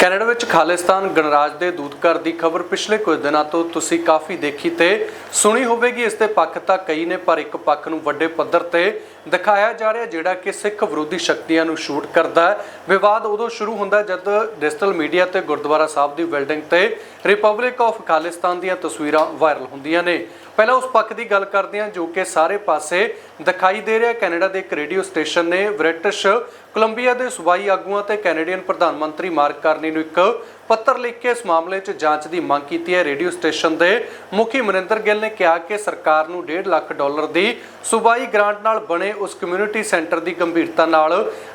Canada ਵਿੱਚ ਖਾਲਿਸਤਾਨ ਗਣਰਾਜ ਦੇ ਦੂਤਘਰ ਦੀ ਖਬਰ ਪਿਛਲੇ ਕੁਝ ਦਿਨਾਂ ਤੋਂ ਤੁਸੀਂ ਕਾਫੀ ਦੇਖੀ ਤੇ ਸੁਣੀ ਹੋਵੇਗੀ। ਇਸ ਦੇ ਪੱਖ ਤਾਂ ਕਈ ਨੇ, ਪਰ ਇੱਕ ਪੱਖ ਨੂੰ ਵੱਡੇ ਪੱਧਰ ਤੇ ਦਿਖਾਇਆ ਜਾ ਰਿਹਾ, ਜਿਹੜਾ ਕਿ ਸਿੱਖ ਵਿਰੋਧੀ ਸ਼ਕਤੀਆਂ ਨੂੰ ਸ਼ੂਟ ਕਰਦਾ ਹੈ। ਵਿਵਾਦ ਉਦੋਂ ਸ਼ੁਰੂ ਹੁੰਦਾ ਜਦ ਡਿਜੀਟਲ ਮੀਡੀਆ ਤੇ ਗੁਰਦੁਆਰਾ ਸਾਹਿਬ ਦੀ ਬਿਲਡਿੰਗ ਤੇ ਰਿਪਬਲਿਕ ਆਫ ਖਾਲਿਸਤਾਨ ਦੀਆਂ ਤਸਵੀਰਾਂ ਵਾਇਰਲ ਹੁੰਦੀਆਂ ਨੇ। ਪਹਿਲਾਂ ਉਸ ਪੱਖ ਦੀ ਗੱਲ ਕਰਦੇ ਹਾਂ ਜੋ ਕਿ ਸਾਰੇ ਪਾਸੇ ਦਿਖਾਈ ਦੇ ਰਿਹਾ ਕੈਨੇਡਾ ਦੇ ਇੱਕ ਰੇਡੀਓ ਸਟੇਸ਼ਨ ਨੇ ਬ੍ਰਿਟਿਸ਼ ਕੋਲੰਬੀਆ ਦੇ ਸੂਬਾਈ ਆਗੂਆਂ ਤੇ ਕੈਨੇਡੀਅਨ ਪ੍ਰਧਾਨ ਮੰਤਰੀ ਮਾਰਕ ਕਾਰਨੀ ਨੂੰ ਇੱਕ ਪੱਤਰ ਲਿਖ ਕੇ ਇਸ ਮਾਮਲੇ 'ਚ ਜਾਂਚ ਦੀ ਮੰਗ ਕੀਤੀ ਹੈ। ਰੇਡੀਓ ਸਟੇਸ਼ਨ ਦੇ ਮੁਖੀ ਮਨਿੰਦਰ ਗਿੱਲ ਨੇ ਕਿਹਾ ਕਿ ਸਰਕਾਰ ਨੂੰ 1.5 ਲੱਖ ਡਾਲਰ ਦੀ ਸੂਬਾਈ ਗ੍ਰਾਂਟ ਨਾਲ ਬਣੇ ਉਸ ਕਮਿਊਨਿਟੀ ਸੈਂਟਰ ਦੀ ਗੰਭੀਰਤਾ ਨਾਲ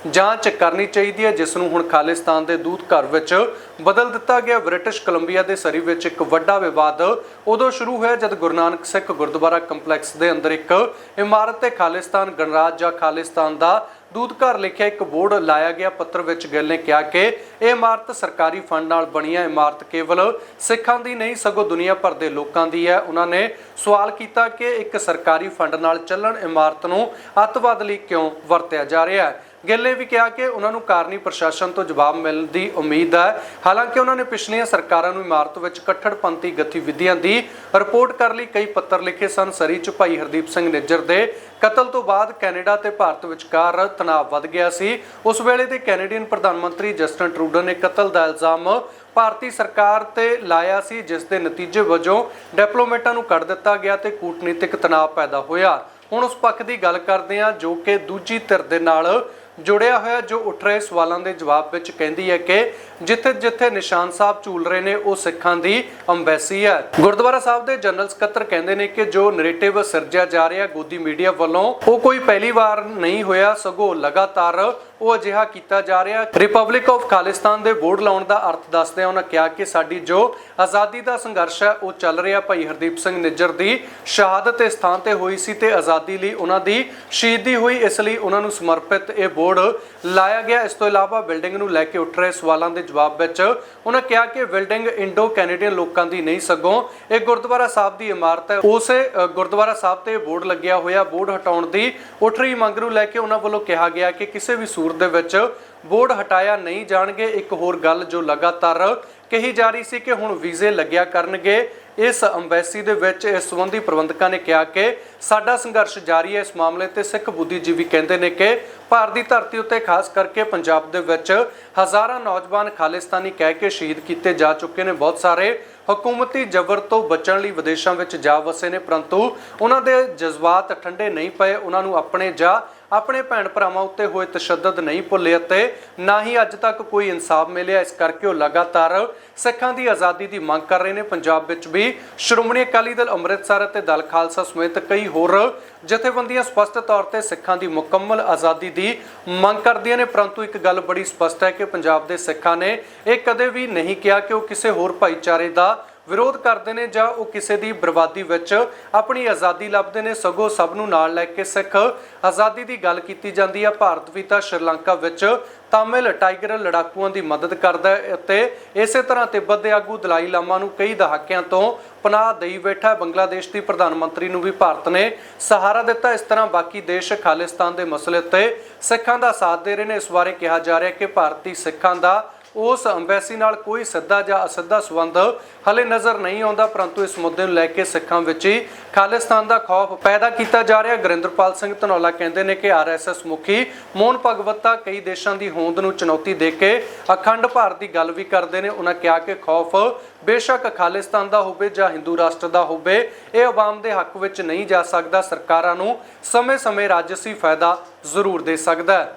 ਜਾਂਚ ਕਰਨੀ ਚਾਹੀਦੀ ਹੈ, ਜਿਸ ਨੂੰ ਹੁਣ ਖਾਲਿਸਤਾਨ ਦੇ ਦੂਤ ਘਰ ਵਿੱਚ ਬਦਲ ਦਿੱਤਾ ਗਿਆ। ਬ੍ਰਿਟਿਸ਼ ਕੋਲੰਬੀਆ ਦੇ ਸਰੀ ਵਿੱਚ ਇੱਕ ਵੱਡਾ ਵਿਵਾਦ ਉਦੋਂ ਸ਼ੁਰੂ ਹੋਇਆ ਜਦ ਗੁਰੂ ਨਾਨਕ ਸਿੱਖ ਗੁਰਦੁਆਰਾ ਕੰਪਲੈਕਸ ਦੇ ਅੰਦਰ ਇੱਕ ਇਮਾਰਤ ਤੇ ਖਾਲਿਸਤਾਨ ਗਣਰਾਜ ਜਾਂ ਖਾਲਿਸਤਾਨ ਦਾ ਦੂਤ ਘਰ ਲਿਖਿਆ ਇੱਕ ਬੋਰਡ ਲਾਇਆ ਗਿਆ, ਪੱਤਰ ਵਿੱਚ ਗਿੱਲ ਨੇ ਕਿਹਾ ਕਿ ਇਹ ਇਮਾਰਤ ਸਰਕਾਰੀ ਫੰਡ ਨਾਲ ਬਣੀ ਹੈ। ਇਮਾਰਤ ਕੇਵਲ ਸਿੱਖਾਂ ਦੀ ਨਹੀਂ, ਸਗੋਂ ਦੁਨੀਆ ਭਰ ਦੇ ਲੋਕਾਂ ਦੀ ਹੈ। ਉਹਨਾਂ ਨੇ ਸਵਾਲ ਕੀਤਾ ਕਿ ਇੱਕ ਸਰਕਾਰੀ ਫੰਡ ਨਾਲ ਚੱਲਣ ਇਮਾਰਤ ਨੂੰ ਅੱਤਵਾਦ ਲਈ ਕਿਉਂ ਵਰਤਿਆ ਜਾ ਰਿਹਾ ਹੈ? ਗਿੱਲ ਨੇ ਵੀ ਕਿਹਾ ਕਿ ਉਹਨਾਂ ਨੂੰ ਕਾਰਨੀ ਪ੍ਰਸ਼ਾਸਨ ਤੋਂ ਜਵਾਬ ਮਿਲਣ ਦੀ ਉਮੀਦ ਹੈ। ਹਾਲਾਂਕਿ ਉਹਨਾਂ ਨੇ ਪਿਛਲੀਆਂ ਸਰਕਾਰਾਂ ਨੂੰ ਇਮਾਰਤ ਵਿੱਚ ਕੱਟੜਪੰਥੀ ਗਤੀਵਿਧੀਆਂ ਦੀ ਰਿਪੋਰਟ ਕਰਨ ਲਈ, ਕਈ ਪੱਤਰ ਲਿਖੇ ਸਨ। ਸਰੀ ਚ ਭਾਈ ਹਰਦੀਪ ਸਿੰਘ ਨਿੱਜਰ ਦੇ ਕਤਲ ਤੋਂ ਬਾਅਦ ਕੈਨੇਡਾ ਤੇ ਭਾਰਤ ਵਿਚਕਾਰ ਤਣਾਅ ਵੱਧ ਗਿਆ ਸੀ। ਉਸ ਵੇਲੇ ਦੇ ਕੈਨੇਡੀਅਨ ਪ੍ਰਧਾਨ ਮੰਤਰੀ ਜਸਟਨ ਟਰੂਡੋ ਨੇ ਕਤਲ ਦਾ ਇਲਜ਼ਾਮ ਭਾਰਤੀ ਸਰਕਾਰ ਤੇ ਲਾਇਆ ਸੀ, ਜਿਸ ਦੇ ਨਤੀਜੇ ਵਜੋਂ ਡਿਪਲੋਮੈਟਾਂ ਨੂੰ ਕੱਢ ਦਿੱਤਾ ਗਿਆ ਤੇ ਕੂਟਨੀਤਿਕ ਤਣਾਅ ਪੈਦਾ ਹੋਇਆ। ਹੁਣ ਉਸ ਪੱਖ ਦੀ ਗੱਲ ਕਰਦੇ ਹਾਂ, ਜੋ ਕਿ ਦੂਜੀ ਧਿਰ ਦੇ ਨਾਲ ਜੁੜਿਆ ਹੋਇਆ ਜੋ ਉੱਠ ਰਹੇ ਸਵਾਲਾਂ ਦੇ ਜਵਾਬ ਵਿੱਚ ਕਹਿੰਦੀ ਹੈ ਕਿ ਜਿੱਥੇ ਜਿੱਥੇ ਨਿਸ਼ਾਨ ਸਾਹਿਬ ਝੂਲ ਰਹੇ ਨੇ, ਉਹ ਸਿੱਖਾਂ ਦੀ ਅੰਬੈਸੀ ਹੈ। ਗੁਰਦੁਆਰਾ ਸਾਹਿਬ ਦੇ ਜਨਰਲ ਸਕੱਤਰ ਕਹਿੰਦੇ ਨੇ ਕਿ ਜੋ ਨੈਰੇਟਿਵ ਸਿਰਜਿਆ ਜਾ ਰਿਹਾ ਗੋਦੀ ਮੀਡੀਆ ਵੱਲੋਂ, ਉਹ ਕੋਈ ਪਹਿਲੀ ਵਾਰ ਨਹੀਂ ਹੋਇਆ, ਸਗੋਂ ਲਗਾਤਾਰ ਉਹ ਅਜਿਹਾ ਕੀਤਾ ਜਾ ਰਿਹਾ। ਰਿਪਬਲਿਕ ਆਫ ਖਾਲਿਸਤਾਨ ਦੇ ਬੋਰਡ ਲਾਉਣ ਦਾ ਅਰਥ ਦੱਸਦਿਆਂ ਉਹਨਾਂ ਕਿਹਾ ਕਿ ਸਾਡੀ ਜੋ ਆਜ਼ਾਦੀ ਦਾ ਸੰਘਰਸ਼ ਹੈ, ਉਹ ਚੱਲ ਰਿਹਾ। ਭਾਈ ਹਰਦੀਪ ਸਿੰਘ ਨਿੱਜਰ ਦੀ ਸ਼ਹਾਦਤ ਇਸ ਥਾਂ ਤੇ ਹੋਈ ਸੀ ਤੇ ਆਜ਼ਾਦੀ ਲਈ ਉਹਨਾਂ ਦੀ ਸ਼ਹੀਦੀ ਹੋਈ, ਇਸ ਲਈ ਉਹਨਾਂ ਨੂੰ ਸਮਰਪਿਤ ਇਹ ਬੋਰਡ ਲਾਇਆ ਗਿਆ। ਇਸ ਤੋਂ ਇਲਾਵਾ ਬਿਲਡਿੰਗ ਨੂੰ ਲੈ ਕੇ ਉੱਠ ਰਹੇ ਸਵਾਲਾਂ ਦੇ ਜਵਾਬ ਵਿੱਚ ਉਹਨਾਂ ਕਿਹਾ ਕਿ ਬਿਲਡਿੰਗ ਇੰਡੋ ਕੈਨੇਡੀਅਨ ਲੋਕਾਂ ਦੀ ਨਹੀਂ ਸਗੋਂ ਇਹ ਗੁਰਦੁਆਰਾ ਸਾਹਿਬ ਦੀ ਇਮਾਰਤ ਹੈ। ਉਸੇ ਗੁਰਦੁਆਰਾ ਸਾਹਿਬ ਤੇ ਬੋਰਡ ਲੱਗਿਆ ਹੋਇਆ। ਬੋਰਡ ਹਟਾਉਣ ਦੀ ਉੱਠ ਰਹੀ ਮੰਗ ਨੂੰ ਲੈ ਕੇ ਉਹਨਾਂ ਵੱਲੋਂ ਕਿਹਾ ਗਿਆ ਕਿ ਕਿਸੇ ਵੀ ਸੂਰਤ ਦੇ ਵਿੱਚ ਬੋਰਡ ਹਟਾਇਆ ਨਹੀਂ ਜਾਣਗੇ। ਇੱਕ ਹੋਰ ਗੱਲ ਜੋ ਲਗਾਤਾਰ ਕਹੀ ਜਾ ਰਹੀ ਸੀ ਕਿ ਹੁਣ ਵੀਜ਼ੇ ਲੱਗਿਆ ਕਰਨਗੇ। ਇਸ ਅੰਬੈਸੀ ਦੇ ਵਿੱਚ ਇਸ ਸੰਬੰਧੀ ਪ੍ਰਬੰਧਕਾਂ ਨੇ ਕਿਹਾ ਕਿ ਸਾਡਾ ਸੰਘਰਸ਼ ਜਾਰੀ ਹੈ ਇਸ ਮਾਮਲੇ ਤੇ ਸਿੱਖ ਬੁੱਧੀਜੀਵੀ ਕਹਿੰਦੇ ਨੇ ਕਿ ਭਾਰਤ ਦੀ ਧਰਤੀ ਉੱਤੇ ਖਾਸ ਕਰਕੇ ਪੰਜਾਬ ਦੇ ਵਿੱਚ ਹਜ਼ਾਰਾਂ ਨੌਜਵਾਨ ਖਾਲਿਸਤਾਨੀ ਕਹਿ ਕੇ ਸ਼ਹੀਦ ਕੀਤੇ ਜਾ ਚੁੱਕੇ ਨੇ। ਬਹੁਤ ਸਾਰੇ ਹਕੂਮਤੀ ਜ਼ਬਰ ਤੋਂ ਬਚਣ ਲਈ ਵਿਦੇਸ਼ਾਂ ਵਿੱਚ ਜਾ ਵਸੇ ਨੇ, ਪਰੰਤੂ ਉਹਨਾਂ ਦੇ ਜਜ਼ਬਾਤ ਠੰਡੇ ਨਹੀਂ ਪਏ, ਉਹਨਾਂ ਨੂੰ ਆਪਣੇ ਜਾਂ ਆਪਣੇ ਭੈਣ ਭਰਾਵਾਂ ਉੱਤੇ ਹੋਏ ਤਸ਼ੱਦਦ ਨਹੀਂ ਭੁੱਲੇ ਅਤੇ ਨਾ ਹੀ ਅੱਜ ਤੱਕ ਕੋਈ ਇਨਸਾਫ ਮਿਲਿਆ। ਇਸ ਕਰਕੇ ਉਹ ਲਗਾਤਾਰ ਸਿੱਖਾਂ ਦੀ ਆਜ਼ਾਦੀ ਦੀ ਮੰਗ ਕਰ ਰਹੇ ਨੇ। ਪੰਜਾਬ ਵਿੱਚ ਵੀ ਸ਼੍ਰੋਮਣੀ ਅਕਾਲੀ ਦਲ ਅੰਮ੍ਰਿਤਸਰ ਅਤੇ ਦਲ ਖਾਲਸਾ ਸਮੇਤ ਕਈ ਹੋਰ ਜਥੇਬੰਦੀਆਂ ਸਪਸ਼ਟ ਤੌਰ ਤੇ ਸਿੱਖਾਂ ਦੀ ਮੁਕੰਮਲ ਆਜ਼ਾਦੀ ਦੀ ਮੰਗ ਕਰਦੀਆਂ ਨੇ, ਪਰੰਤੂ ਇੱਕ ਗੱਲ ਬੜੀ ਸਪਸ਼ਟ ਹੈ ਕਿ ਪੰਜਾਬ ਦੇ ਸਿੱਖਾਂ ਨੇ ਇਹ ਕਦੇ ਵੀ ਨਹੀਂ ਕਿਹਾ ਕਿ ਉਹ ਕਿਸੇ ਹੋਰ ਭਾਈਚਾਰੇ ਦਾ ਵਿਰੋਧ ਕਰਦੇ ਨੇ ਜਾਂ ਉਹ ਕਿਸੇ ਦੀ ਬਰਬਾਦੀ ਵਿੱਚ ਆਪਣੀ ਆਜ਼ਾਦੀ ਲੱਭਦੇ ਨੇ, ਸਗੋਂ ਸਭ ਨੂੰ ਨਾਲ ਲੈ ਕੇ ਸਿੱਖ ਆਜ਼ਾਦੀ ਦੀ ਗੱਲ ਕੀਤੀ ਜਾਂਦੀ ਆ। ਭਾਰਤ ਵੀ ਤਾਂ ਸ਼੍ਰੀਲੰਕਾ ਵਿੱਚ ਤਾਮਿਲ ਟਾਈਗਰ ਲੜਾਕੂਆਂ ਦੀ ਮਦਦ ਕਰਦਾ ਹੈ ਅਤੇ ਇਸੇ ਤਰ੍ਹਾਂ ਤਿੱਬਤ ਦੇ ਆਗੂ ਦਲਾਈ ਲਾਮਾ ਨੂੰ ਕਈ ਦਹਾਕਿਆਂ ਤੋਂ ਪਨਾਹ ਦੇਈ ਬੈਠਾ ਬੰਗਲਾਦੇਸ਼ ਦੀ ਪ੍ਰਧਾਨ ਮੰਤਰੀ ਨੂੰ ਵੀ ਭਾਰਤ ਨੇ ਸਹਾਰਾ ਦਿੱਤਾ। ਇਸ ਤਰ੍ਹਾਂ ਬਾਕੀ ਦੇਸ਼ ਖਾਲਿਸਤਾਨ ਦੇ ਮਸਲੇ ਉੱਤੇ ਸਿੱਖਾਂ ਦਾ ਸਾਥ ਦੇ ਰਹੇ ਨੇ। ਇਸ ਬਾਰੇ ਕਿਹਾ ਜਾ ਰਿਹਾ ਕਿ ਭਾਰਤੀ ਸਿੱਖਾਂ ਦਾ ਉਸ ਅੰਬੈਸੀ ਨਾਲ ਕੋਈ ਸਿੱਧਾ ਜਾਂ ਅਸਿੱਧਾ ਸੰਬੰਧ ਹਲੇ ਨਜ਼ਰ ਨਹੀਂ ਆਉਂਦਾ, ਪਰੰਤੂ ਇਸ ਮੁੱਦੇ ਨੂੰ ਲੈ ਕੇ ਸਿੱਖਾਂ ਵਿੱਚ ਹੀ ਖਾਲਿਸਤਾਨ ਦਾ ਖੌਫ ਪੈਦਾ ਕੀਤਾ ਜਾ ਰਿਹਾ। ਗੁਰਿੰਦਰਪਾਲ ਸਿੰਘ ਧਨੌਲਾ ਕਹਿੰਦੇ ਨੇ ਕਿ ਆਰਐਸਐਸ ਮੁਖੀ ਮੋਹਨ ਭਗਵਤਾ ਕਈ ਦੇਸ਼ਾਂ ਦੀ ਹੋਂਦ ਨੂੰ ਚੁਣੌਤੀ ਦੇ ਕੇ ਅਖੰਡ ਭਾਰਤ ਦੀ ਗੱਲ ਵੀ ਕਰਦੇ ਨੇ। ਉਹਨਾਂ ਕਿਹਾ ਕਿ ਖੌਫ ਬੇਸ਼ੱਕ ਖਾਲਿਸਤਾਨ ਦਾ ਹੋਵੇ ਜਾਂ ਹਿੰਦੂ ਰਾਸ਼ਟਰ ਦਾ ਹੋਵੇ, ਇਹ ਆਵਾਮ ਦੇ ਹੱਕ ਵਿੱਚ ਨਹੀਂ ਜਾ ਸਕਦਾ। ਸਰਕਾਰਾਂ ਨੂੰ ਸਮੇਂ-ਸਮੇਂ ਰਾਜਸੀ ਫਾਇਦਾ ਜ਼ਰੂਰ ਦੇ ਸਕਦਾ ਹੈ।